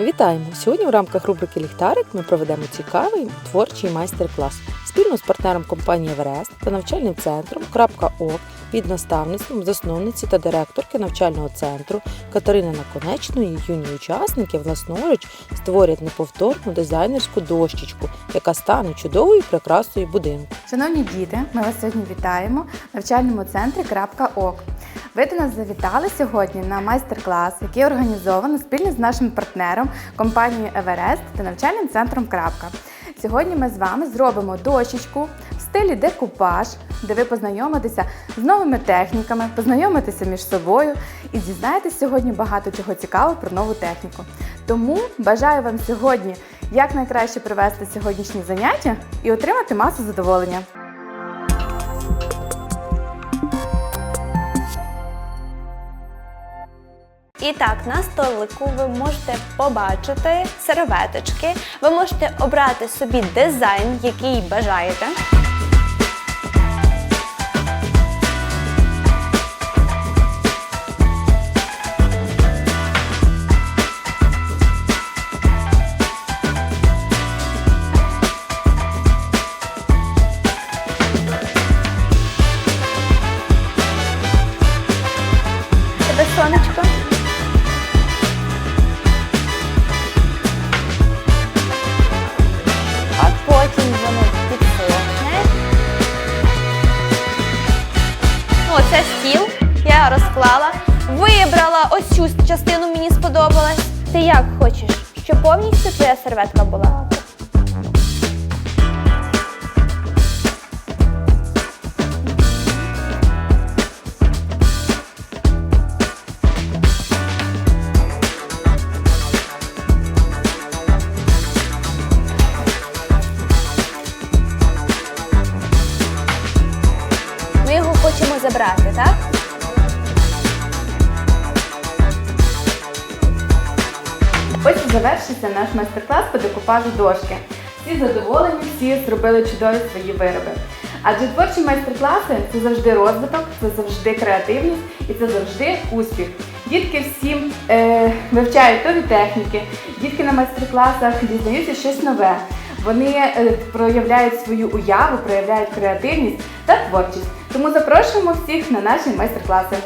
Вітаємо! Сьогодні в рамках рубрики Ліхтарик ми проведемо цікавий творчий майстер-клас спільно з партнером компанії Еверест та навчальним центром «Крапка.ок» під наставництвом засновниці та директорки навчального центру Катерини Наконечної юні учасники власноруч створять неповторну дизайнерську дощечку, яка стане чудовою прикрасою будинку. Шановні діти, ми вас сьогодні вітаємо в навчальному центрі «Крапка ОК». Ви до нас завітали сьогодні на майстер-клас, який організовано спільно з нашим партнером компанією Еверест та навчальним центром Крапка. Сьогодні ми з вами зробимо дощечку в стилі декупаж, де ви познайомитеся з новими техніками, познайомитеся між собою і дізнаєтесь сьогодні багато чого цікавого про нову техніку. Тому бажаю вам сьогодні якнайкраще провести сьогоднішні заняття і отримати масу задоволення. І так, на столику ви можете побачити серветочки. Ви можете обрати собі дизайн, який бажаєте. Ну, Я розклала. Вибрала ось цю частину, мені сподобалась. Ти як хочеш, щоб повністю твоя серветка була? Хочемо забрати, так? Ось і завершився наш майстер-клас по декупажу дошки. Всі задоволені, всі зробили чудові свої вироби. Адже творчі майстер-класи це завжди розвиток, це завжди креативність і це завжди успіх. Дітки всім е, вивчають нові техніки, дітки на майстер-класах дізнаються щось нове. Вони е, проявляють свою уяву, проявляють креативність та творчість. Тому запрошуємо всіх на наші майстер-класи.